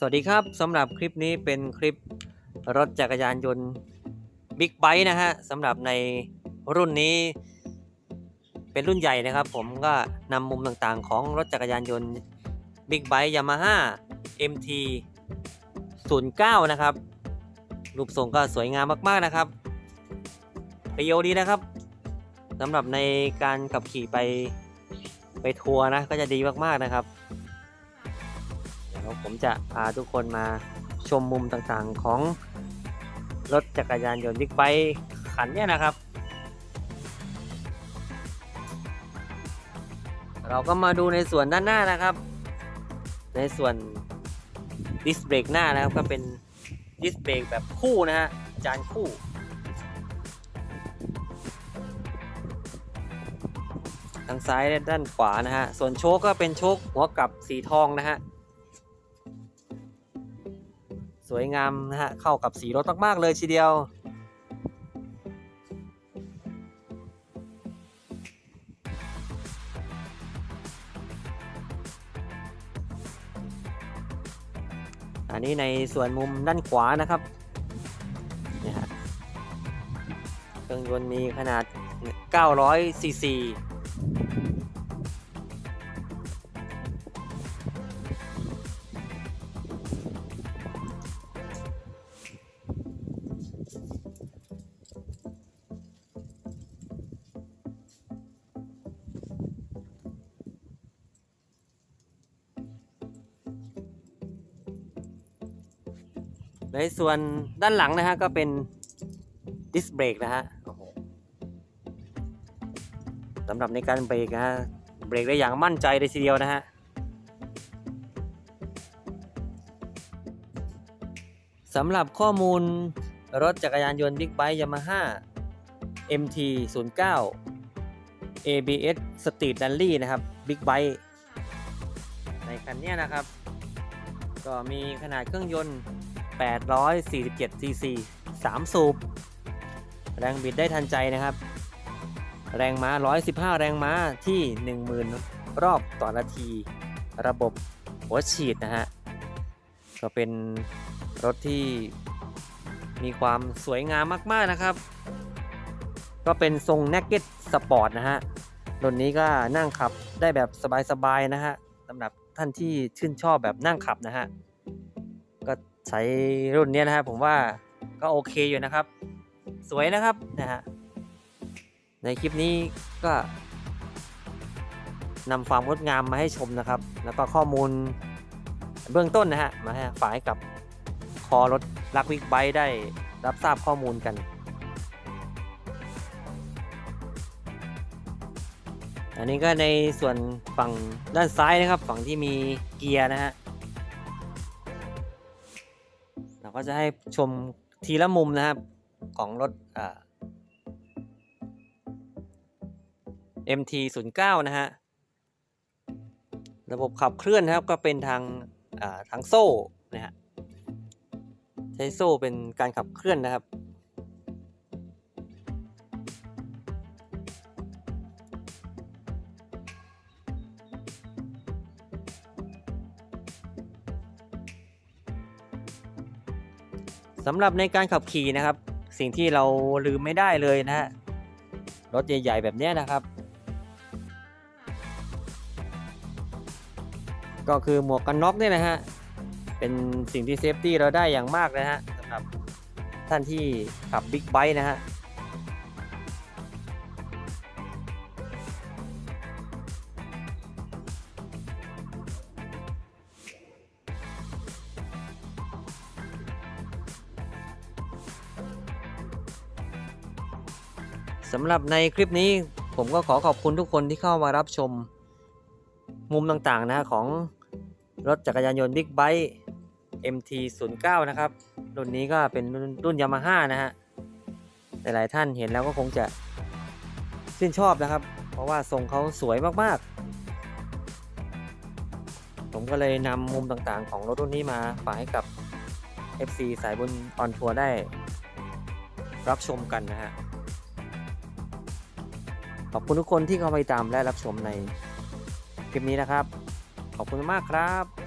สวัสดีครับสำหรับคลิปนี้เป็นคลิปรถจักรยานยนต์บิ๊กไบค์นะฮะสำหรับในรุ่นนี้ เป็นรุ่นใหญ่นะครับ ผมก็นำมุมต่างๆ ของรถจักรยานยนต์บิ๊กไบค์ยามาฮ่า MT 09 นะครับ รูปทรงก็สวยงามมากๆนะครับประโยชน์ดีนะครับสำหรับในการขับขี่ไปไปทัวร์นะก็จะดีมากๆนะครับ ดี๋ยวผมจะพาทุกคนมาชมมุมต่างๆของรถจักรยานยนต์บิ๊กไบค์คันเนี้ยนะครับ เราก็มาดูในส่วนด้านหน้านะครับ ในส่วนดิสเบรกหน้านะครับก็เป็นดิสเบรกแบบคู่นะฮะจานคู่ทางซ้ายและด้านขวานะฮะ ส่วนโชคก็เป็นโชคหัวกลับสีทองนะฮะ สวยงามนะฮะเข้ากับสีรถมาก ๆ เลยทีเดียวอันนี้ในส่วนมุมด้านขวานะครับเนี่ยฮะเครื่องยนต์มีขนาด 900ซีซี ในส่วนด้านหลังนะฮะก็เป็นดิสเบรกนะฮะสำหรับในการเบรกนะฮะเบรกได้อย่างมั่นใจเลยทีเดียวนะฮะสำหรับข้อมูลรถจักรยานยนต์บิ๊กไบค์ยามาฮ่า MT 09 ABS Street Rally นะครับบิ๊กไบค์ในคันนี้นะครับ ก็มีขนาดเครื่องยนต์ 847ซีซี3สูบ แรงบิดได้ทันใจนะครับ แรงม้า 115 แรงม้าที่ 10,000 รอบต่อนาที ระบบหัวฉีดนะฮะ ก็เป็นรถที่มีความสวยงามมาก ๆ นะครับ ก็เป็นทรง Naked Sport นะฮะรุ่นนี้ก็นั่งขับได้แบบสบาย ๆ นะฮะสำหรับท่านที่ชื่นชอบแบบนั่งขับนะฮะ ก็ใช้รุ่นเนี้ยนะฮะผมว่าก็โอเคอยู่นะครับ สวยนะครับนะฮะในคลิปนี้ก็นำความงดงามมาให้ชมนะครับ แล้วก็ข้อมูลเบื้องต้นนะฮะมาให้ฝากให้กับคอรถลักวิกไบได้รับทราบข้อมูลกัน อันนี้ก็ในส่วนฝั่งด้านซ้ายนะครับ ฝั่งที่มีเกียร์นะฮะ เราก็จะให้ชมทีละมุมนะครับ ของรถอ่า MT 0 9นะฮะ ระบบขับเคลื่อนนะครับก็เป็นทางทางโซ่นะฮะ ใช้โซ่เป็นการขับเคลื่อนนะครับ สำหรับในการขับขี่นะครับ สิ่งที่เราลืมไม่ได้เลยนะฮะรถใหญ่ๆแบบนี้นะครับ ก็คือหมวกกันน็อกเนี่ยนะฮะเป็นสิ่งที่เซฟตี้เราได้อย่างมากนะฮะสำหรับท่านที่ขับบิ๊กไบค์นะฮะ สำหรับในคลิปนี้ผมก็ขอขอบคุณทุกคนที่เข้ามารับชม มุมต่างๆนะของรถจักรยานยนต์บิ๊กไบค์ MT 0 9 นะครับ รุ่นนี้ก็เป็นรุ่นยามาฮ่านะฮะหลายๆท่านเห็นแล้วก็คงจะชื่นชอบนะครับ เพราะว่าทรงเขาสวยมากๆ ผมก็เลยนำมุมต่างๆ ของรถรุ่นนี้มาฝากให้กับ FC สายบุญออนทัวร์ได้ รับชมกันนะฮะ ขอบคุณทุกคนที่เข้าไปตามและรับชมในคลิปนี้นะครับ ขอบคุณมากครับ